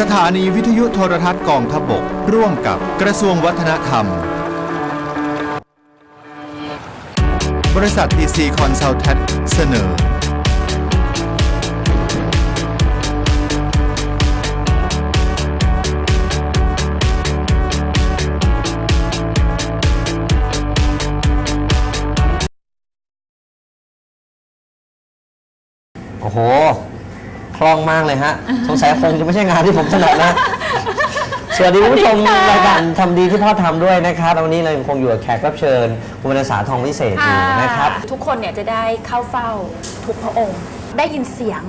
สถานีวิทยุโทรทัศน์กองทพบก ร่วมกับกระทรวงวัฒนธรรม บริษัท TC Consultant เสนอ โอ้โห ล่องมากเลยฮะ สงสัยคงจะไม่ใช่งานที่ผมถนัดนะ สวัสดีคุณผู้ชมสวัสดีค่ะรายการทำดีที่พ่อทำด้วยนะครับวันนี้เรายังคงอยู่กับแขกรับเชิญ คุณวรรณสาทองวิเศษอยู่นะครับ ทุกคนเนี่ยจะได้เข้าเฝ้าทุกพระองค์ ได้ยินเสียง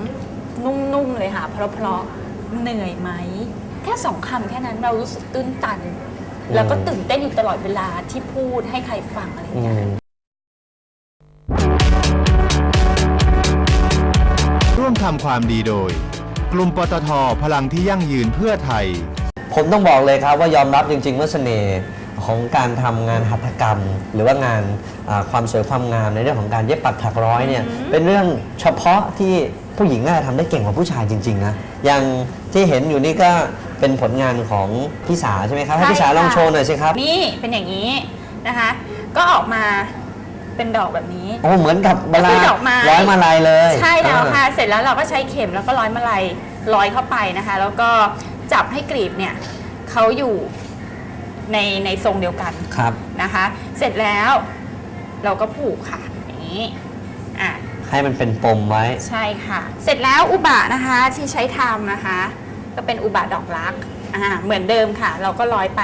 นุ่มๆเลยค่ะ เพราะๆเหนื่อยไหม แค่สองคำแค่นั้นเรารู้สึกตื้นตัน แล้วก็ตื่นเต้นอยู่ตลอดเวลาที่พูดให้ใครฟังอะไรอย่างอืเงี้ย ม ทำความดีโดย กลุ่มปตทพลังที่ยั่งยืนเพื่อไทย ผมต้องบอกเลยครับว่ายอมรับจริง ๆ ว่าเสน่ห์ของการทำงานหัตถกรรม หรือว่างานอ่าความสวยความงามในเรื่องของการเย็บปักถักร้อยเนี่ยเป็นเรื่องเฉพาะที่ผู้หญิงน่าจะทำได้เก่งกว่าผู้ชายจริงๆนะอย่างที่เห็นอยู่นี่ก็เป็นผลงานของพี่สาใช่ไหมครับให้พี่สาลองโชว์หน่อยสิครับนี่เป็นอย่างนี้นะคะ ก็ออกมา เป็นดอกแบบนี้ โอ้เหมือนกับเวลาก็คือดอกไม้ ร้อยมาลายเลยใช่แล้วค่ะอ่าเสร็จแล้วเราก็ใช้เข็มแล้วก็ร้อยมาลัยร้อยเข้าไปนะคะ แล้วก็จับให้กรีบเนี่ยเขาอยู่ในในทรงเดียวกันครับ นะคะ เสร็จแล้วเราก็ผูกค่ะอย่างนี้อะ ให้มันเป็นปมไว้ ใช่ค่ะ เสร็จแล้วอุบะนะคะที่ใช้ทำนะคะ ก็เป็นอุบะดอกรักอ่าเหมือนเดิมค่ะ เราก็ร้อยไป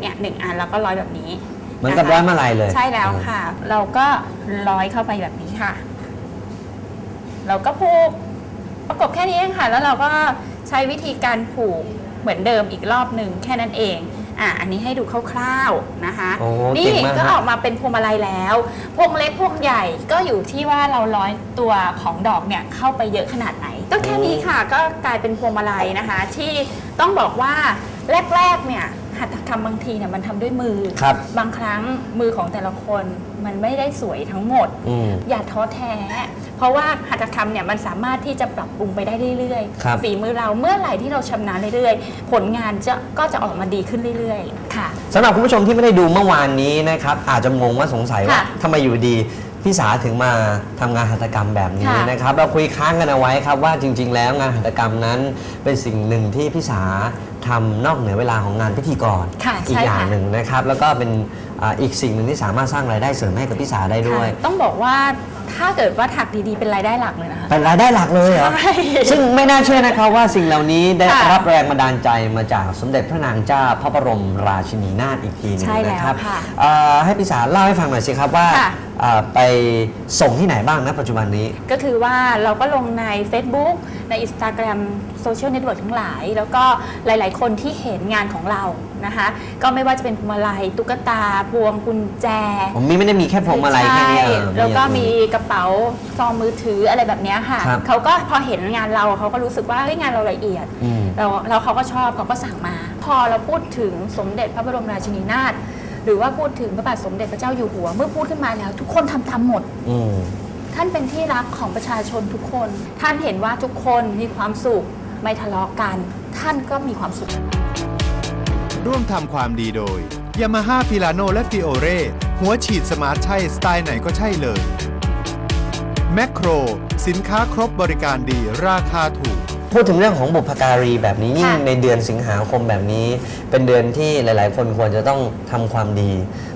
เนี่ยหนึ่งอันแล้วก็ร้อยแบบนี้เห มือนกับะคะร้อยมาลายเลยใช่แล้วค่ะ เราก็ร้อยเข้าไปแบบนี้ค่ะ เราก็ผูกประกบแค่นี้เองค่ะ แล้วเราก็ใช้วิธีการผูกเหมือนเดิมอีกรอบหนึ่งแค่นั้นเองอะอันนี้ให้ดูคร่าวๆนะคะโอ้นี่เก่งมากก็ฮะออกมาเป็นพวงมาลัยแล้ว พวงเล็กพวงใหญ่ก็อยู่ที่ว่าเราร้อยตัวของดอกเนี่ยเข้าไปเยอะขนาดไหน ก็แค่นี้ค่ะก็กลายเป็นพวงมาลัยนะคะ ที่ต้องบอกว่าแรกๆเนี่ย หัตถกรรมบางทีเนี่ยมันทำด้วยมือ ครับบางครั้งมือของแต่ละคนมันไม่ได้สวยทั้งหมด อืมอย่าท้อแท้ เพราะว่าหัตถกรรมเนี่ยมันสามารถที่จะปรับปรุงไปได้เรื่อยครับ ฝีมือเราเมื่อไหร่ที่เราชำนาญเรื่อยๆ ผลงานจะก็จะออกมาดีขึ้นเรื่อยๆ ค่ะ สำหรับคุณผู้ชมที่ไม่ได้ดูเมื่อวานนี้นะครับอาจจะงงว่าสงสัยว่าค่ะทำไมอยู่ดี พี่สาถึงมาทำงานหัตถกรรมแบบนี้ค่ะนะครับ เราคุยค้างกันเอาไว้ครับว่าจริง ๆ แล้วงานหัตถกรรมนั้น เป็นสิ่งหนึ่งที่พี่สาทำนอกเหนือเวลาของงานพิธีกรค่ะอีกใช่อย่างค่ะ หนึ่งนะครับ แล้วก็เป็นอ่าอีกสิ่งหนึ่งที่สามารถสร้างรายได้เสริมให้กับพี่สาได้ด้วย ค่ะต้องบอกว่า ถ้าเกิดว่าถักดีๆ เป็นรายได้หลักเลยนะคะ เป็นรายได้หลักเลยเหรอ ใช่ซึ่งไม่น่าเชื่อนะครับว่าสิ่งเหล่านี้ได้ค่ะรับแรงบันดาลใจมาจากสมเด็จพระนางเจ้าพระบรมราชินีนาถอีกทีหนึงใช่แล้วนะครับค่ะเอ่อให้พี่สาเล่าให้ฟังหน่อยสิครับว่าค่ะ เอ่อไปส่งที่ไหนบ้างนะปัจจุบันนี้ ก็คือว่าเราก็ลงใน Facebook ใน Instagram โซเชียลเน็ตเวิร์กทั้งหลาย แล้วก็หลาย ๆ คนที่เห็นงานของเรานะคะ ก็ไม่ว่าจะเป็นพวงมาลัยตุ๊กตา พวงกุญแจ ผมมีไม่ได้มีแค่พวงมาลัยแค่นี้ใช่เออแล้วก็มีอย่างอื่นกระเป๋าซองมือถืออะไรแบบเนี้ยค่ะ ครับ เขาก็พอเห็นงานเราเขาก็รู้สึกว่าเฮ้ยงานเราละเอียด อืม เราแล้วเขาก็ชอบเขาก็สั่งมา พอเราพูดถึงสมเด็จพระบรมราชินีนาถหรือว่าพูดถึงพระบาทสมเด็จพระเจ้าอยู่หัว เมื่อพูดขึ้นมาแล้ว ทุกคนทำตามหมด อืม ท่านเป็นที่รักของประชาชนทุกคน ท่านเห็นว่าทุกคนมีความสุข ไม่ทะเลาะกัน ท่านก็มีความสุข ร่วมทำความดีโดย Yamaha Filano และ Fiore หัวฉีดสมาร์ทใช่สไตล์ไหนก็ใช่เลย แมคโคร สินค้าครบบริการดีราคาถูก พูดถึงเรื่องของบุพการีแบบนี้ยิ่งค่ะในเดือนสิงหาคมแบบนี้ เป็นเดือนที่หลาย ๆ คนควรจะต้องทำความดี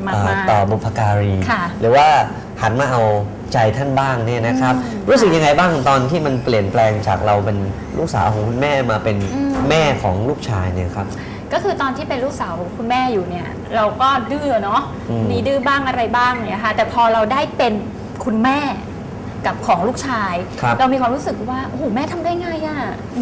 มากๆเอ่อต่อบุพการี ค่ะหรือว่า หันมาเอาใจท่านบ้างเนี่ยนะครับอืมรู้สึกยังไงบ้างตอนที่มันเปลี่ยนแปลงจากเราเป็นลูกสาวของคุณแม่มาเป็นอืมแม่ของลูกชายเนี่ยครับ ก็คือตอนที่เป็นลูกสาวคุณแม่อยู่เนี่ย เราก็ดื้อเนาะอืมมีดื้อบ้างอะไรบ้างเนี่ยค่ะแต่พอเราได้เป็นคุณแม่ กับของลูกชาย ครับเรามีความรู้สึกว่าโอ้โหแม่ทำได้ไงอะ่ะ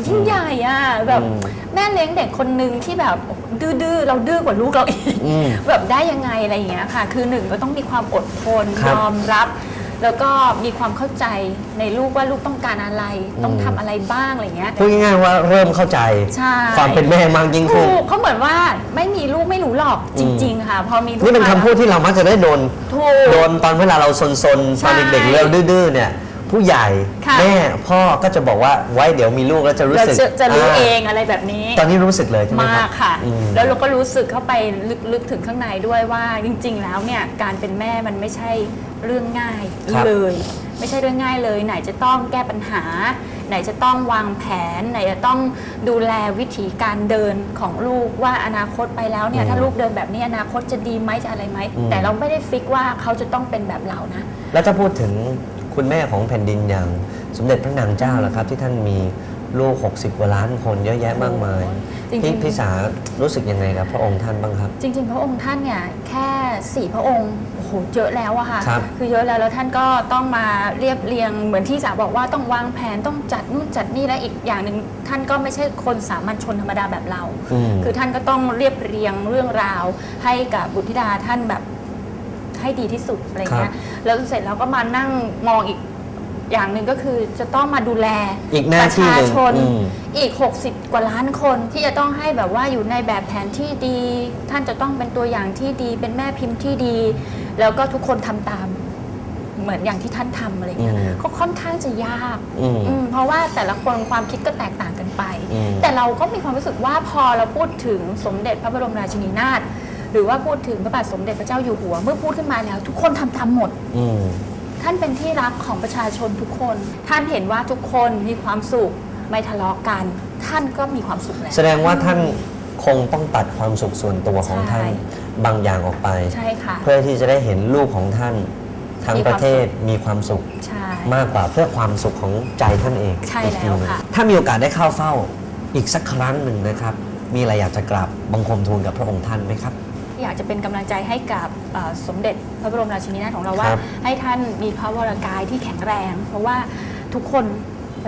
ยิ่งใหญ่อะ่ะแบบอืมแม่เลี้ยงเด็กคนหนึ่งที่แบบดื้อๆเราดื้อกว่าลูกเราอีกอืมแบบได้ยังไงอะไรอย่างเงี้ยค่ะ คือหนึ่งก็ต้องมีความอดทนครับ ยอมรับ แล้วก็มีความเข้าใจในลูกว่าลูกต้องการอะไร ต้องอืมทำอะไรบ้างอะไรเงี้ย พูดง่ายๆว่าเริ่มเข้าใจ ใช่ ความเป็นแม่มากยิ่งขึ้นถูกเขาเหมือนว่าไม่มีลูกไม่รู้หรอกจริง ๆ ค่ะ พอมีลูกนี่เป็นมาคำพูดที่เรามักจะได้โดน ถูก โดนตอนเวลาเราซนๆใช่ตอนเด็กๆเราดื้อๆเนี่ย ผู้ใหญ่ค่ะ แม่พ่อก็จะบอกว่าไว้เดี๋ยวมีลูกแล้วจะรู้เราสึกจะจะรู้าเองอะไรแบบนี้ ตอนนี้รู้สึกเลยใช่ไหมครับมากค่ะ อืม แล้วเราก็รู้สึกเข้าไปลึกๆถึงข้างในด้วยว่าจริง ๆ แล้วเนี่ยการเป็นแม่มันไม่ใช่เรื่องง่ายเลย ไม่ใช่เรื่องง่ายเลย ไหนจะต้องแก้ปัญหา ไหนจะต้องวางแผน ไหนจะต้องดูแลวิถีการเดินของลูกว่าอนาคตไปแล้วเนี่ยถ้าลูกเดินแบบนี้อนาคตจะดีไหมจะอะไรไหมแต่เราไม่ได้ฟิกว่าเขาจะต้องเป็นแบบเรานะ แล้วถ้าพูดถึง คุณแม่ของแผ่นดินอย่างสมเด็จพระนางเจ้าล่ะครับ ที่ท่านมีลูก 60กว่าล้านคนเยอะแยะมากมายจริงๆพี่พี่สารู้สึกยังไงกับพระองค์ท่านบ้างครับ จริงๆ พระองค์ท่านเนี่ยแค่สี่พระองค์โอ้โหเยอะแล้วอะค่ะครับอเยอะแล้วแล้วท่านก็ต้องมาเรียบเรียงเหมือนที่สาบอกว่าต้องวางแผนต้องจัดนู่นจัดนี่และอีกอย่างหนึ่งท่านก็ไม่ใช่คนสามัญชนธรรมดาแบบเรา อืม คือท่านก็ต้องเรียบเรียงเรื่องราวให้กับบุตรธิดาท่านแบบ ให้ดีที่สุดอะไรเงี้ยแล้วเสร็จแล้วก็มานั่งมองอีกอย่างหนึ่งก็คือจะต้องมาดูแลอีกหน้าประที่หชานึ่งชน อืม อีก 60 กว่าล้านคนที่จะต้องให้แบบว่าอยู่ในแบบแผนที่ดี ท่านจะต้องเป็นตัวอย่างที่ดี เป็นแม่พิมพ์ที่ดี แล้วก็ทุกคนทำตาม เหมือนอย่างที่ท่านทำอะไรเงี้ยอืม ก็ค่อนข้างจะยากอืม อืมเพราะว่าแต่ละคนความคิดก็แตกต่างกันไป อืม แต่เราก็มีความรู้สึกว่าพอเราพูดถึงสมเด็จพระบรมราชินีนาถ หรือว่าพูดถึงพระบาทสมเด็จพระเจ้าอยู่หัว เมื่อพูดขึ้นมาแล้ว ทุกคนทำตามหมด อืม ท่านเป็นที่รักของประชาชนทุกคน ท่านเห็นว่าทุกคนมีความสุขไม่ทะเลาะกัน ท่านก็มีความสุขแล้ว แสดงว่าท่านคงต้องตัดความสุขส่วนตัวของท่านใช่ บางอย่างออกไป ใช่ค่ะ เพื่อที่จะได้เห็นลูกของท่านทั้งมีปความ ระเทศมีความสุขใช่ มากกว่าเพื่อความสุขของใจท่านเองใช่อีกทีแล้วหนึ่งค่ะ ถ้ามีโอกาสได้เข้าเฝ้าอีกสักครั้งหนึ่งนะครับ มีอะไรอยากจะกราบบังคมทูลกับพระองค์ท่านไหมครับ อยากจะเป็นกำลังใจให้กับเอ่อสมเด็จพระบรมราชินีนาถของเราว่าครับให้ท่านมีพระวรากายที่แข็งแรง เพราะว่าทุกคน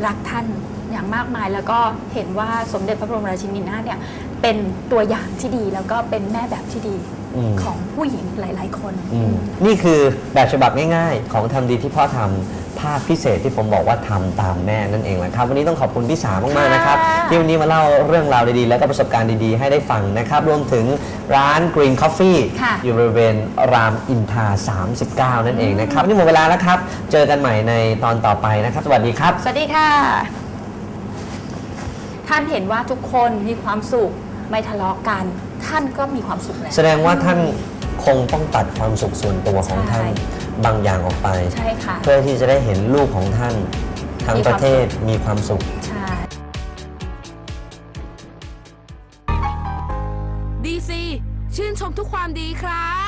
รักท่านอย่างมากมายแล้วก็เห็นว่าสมเด็จพระบรมราชินีนาถเนี่ยเป็นตัวอย่างที่ดีแล้วก็เป็นแม่แบบที่ดีอืมของผู้หญิงหลาย ๆ คนอืมนี่คือแบบฉบับง่าย ๆ ของทำดีที่พ่อทำ ภาพพิเศษที่ผมบอกว่าทำตามแม่นั่นเองแหละครับ วันนี้ต้องขอบคุณพี่สามากๆนะครับ ค่ะ ที่วันนี้มาเล่าเรื่องราวดีๆ แล้วก็ประสบการณ์ดีๆ ให้ได้ฟังนะครับ รวมถึงร้าน Green Coffee ค่ะอยู่บริเวณรามอินทรา39 นั่นเองนะครับวันนี่หมดเวลาแล้วครับ เจอกันใหม่ในตอนต่อไปนะครับ สวัสดีครับ สวัสดีค่ะ ท่านเห็นว่าทุกคนมีความสุข ไม่ทะเลาะกัน ท่านก็มีความสุขแล้ว แสดงว่าท่านคงต้องตัดความสุขส่วนตัวของท่าน ใช่ บางอย่างออกไป ใช่ค่ะ เพื่อที่จะได้เห็นลูกของท่านทั้งมีปความระเทศมีความสุข ใช่ ดีซีชื่นชมทุกความดีครับ